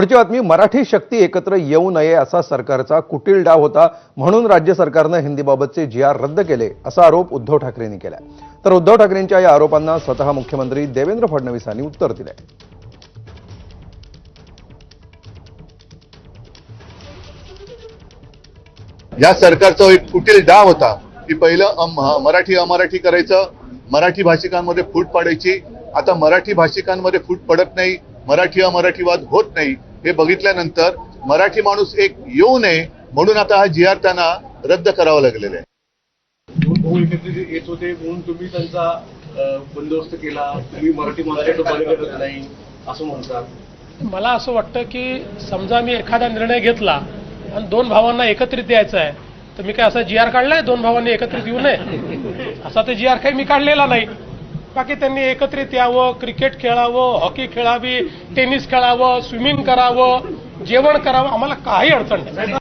पुढची बातमी मराठी शक्ती एकत्र येऊ नये असा सरकारचा कुटील डाव होता म्हणून राज्य सरकारनं हिंदीबाबतचे जी आर रद्द केले असा आरोप उद्धव ठाकरेंनी केला तर उद्धव ठाकरेंच्या या आरोपांना स्वतः मुख्यमंत्री देवेंद्र फडणवीसांनी उत्तर दिलंय. या सरकारचा एक कुटील डाव होता की पहिलं मराठी अमराठी करायचं मराठी भाषिकांमध्ये फूट पाडायची. आता मराठी भाषिकांमध्ये फूट पडत नाही मराठी अमराठीवाद होत नाही. हे बघितल्यानंतर मराठी माणूस एक येऊ नये म्हणून आता हा जी आर त्यांना रद्द करावा लागलेला आहे. येत होते म्हणून तुम्ही त्यांचा बंदोबस्त केला. तुम्ही मराठी नाही असं म्हणतात. मला असं वाटतं की समजा मी एखादा निर्णय घेतला आणि दोन भावांना एकत्रित द्यायचा आहे तर मी काय असा जी आर काढलाय? दोन भावांनी एकत्रित येऊ नये? असा तर जी आर काही मी काढलेला नाही. बाकी त्यांनी एकत्रित यावं क्रिकेट खेळावं हॉकी खेळावी टेनिस खेळावं स्विमिंग करावं जेवण करावं आम्हाला काही अडचण नाही.